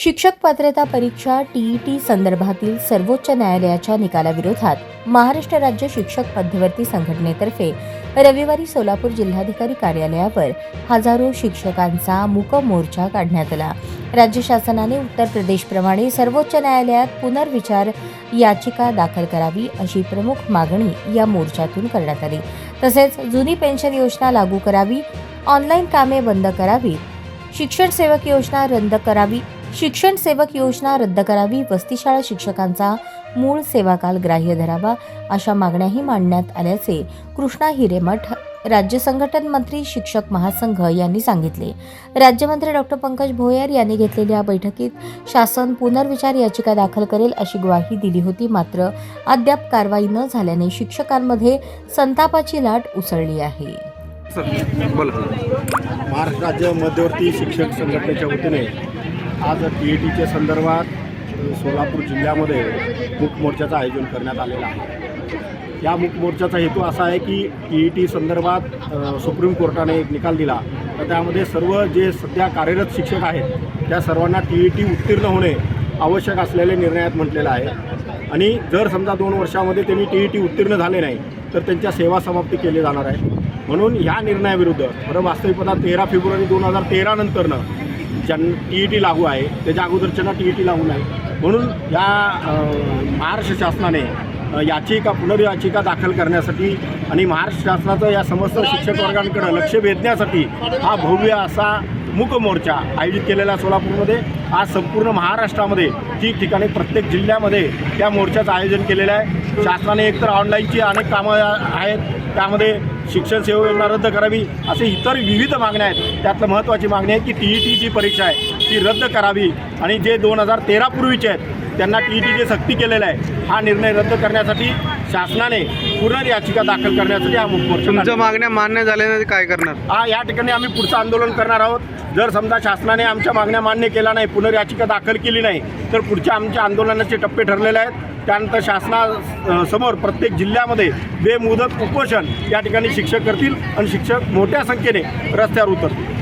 शिक्षक पात्रता परीक्षा टीईटी संदर्भातील सर्वोच्च न्यायालयाच्या निकालाविरोधात महाराष्ट्र राज्य शिक्षक मध्यवर्ती संघटनेतर्फे रविवारी सोलापूर जिल्हाधिकारी कार्यालयावर हजारो शिक्षकांचा मूक मोर्चा काढण्यात आला. राज्य शासनाने उत्तर प्रदेशप्रमाणे सर्वोच्च न्यायालयात पुनर्विचार याचिका दाखल करावी अशी प्रमुख मागणी या मोर्चातून करण्यात आली. तसेच जुनी पेन्शन योजना लागू करावी ऑनलाईन कामे बंद करावी शिक्षण सेवक योजना रद्द करावी शिक्षण सेवक योजना रद्द करावी वस्तीशाळा शिक्षकांचा मूळ सेवाकाल ग्राह्य धरावा अशा मागण्याही मांडण्यात आल्याचे कृष्णा हिरेमठ राज्य संघटन मंत्री शिक्षक महासंघ यांनी सांगितले. राज्यमंत्री डॉक्टर पंकज भोयर यांनी घेतलेल्या बैठकीत शासन पुनर्विचार याचिका दाखल करेल अशी ग्वाही दिली होती. मात्र अद्याप कारवाई न झाल्याने शिक्षकांमध्ये संतापाची लाट उसळली आहे. महाराष्ट्र राज्य मध्यवर्ती शिक्षक संघटनेच्या वतीने आज टी ई टीच्या संदर्भात सोलापूर जिल्ह्यामध्ये मूक मोर्चाचं आयोजन करण्यात आलेलं आहे. या मूक मोर्चाचा हेतू असा आहे की टी ई टी संदर्भात सुप्रीम कोर्टाने एक निकाल दिला. तर त्यामध्ये सर्व जे सध्या कार्यरत शिक्षक आहेत त्या सर्वांना टी ई टी उत्तीर्ण होणे आवश्यक असलेले निर्णयात म्हटलेलं आहे. आणि जर समजा दोन वर्षामध्ये त्यांनी टी ई टी उत्तीर्ण झाले नाही तर त्यांच्या सेवा समाप्ती केली जाणार आहे. म्हणून ह्या निर्णयाविरुद्ध बरं वास्तविकता तेरा फेब्रुवारी दोन हजार तेरानंतरनं ज्यां टी ई टी लागू आहे त्याच्या अगोदरच्यांना टी ई टी लागू नाही. म्हणून या महाराष्ट्र शासनाने याचिका पुनर्याचिका दाखल करण्यासाठी आणि महाराष्ट्र शासनाचं या समस्त शिक्षक वर्गांकडे लक्ष वेधण्यासाठी हा भव्य असा मूक मोर्चा आयोजित केलेला सोलापूरमध्ये. आज संपूर्ण महाराष्ट्रामध्ये ठिकठिकाणी प्रत्येक जिल्ह्यामध्ये त्या मोर्चाचं आयोजन केलेलं आहे. शासनाने एकतर ऑनलाईनची अनेक कामं आहेत. त्यामध्ये शिक्षण सेवा योजना रद्द करावी असे इतर विविध मागण्या आहेत. त्यातलं महत्त्वाची मागणी आहे की टी ई टी जी परीक्षा आहे. ती रद्द करावी. आणि जे दोन हजार तेरापूर्वीचे आहेत त्यांना टी ई टीची सक्ती केलेला आहे. हा निर्णय रद्द करण्यासाठी शासनाने पुनर्याचिका दाखल करण्यासाठी हा मोर्चा तुमच्या. मागण्या मान्य झाल्या नाही तर काय करणार? हा या ठिकाणी आम्ही पुढचं आंदोलन करणार आहोत. जर समजा शासनाने आमच्या मागण्या मान्य केल्या नाही पुनर्याचिका दाखल केली नाही तर पुढच्या आमच्या आंदोलनाचे टप्पे ठरलेले आहेत. त्यानंतर शासना अ, समोर प्रत्येक जिल्ह्यामध्ये बेमुदत उपोषण या ठिकाणी शिक्षक करतील आणि शिक्षक मोठ्या संख्येने रस्त्यावर उतरतील.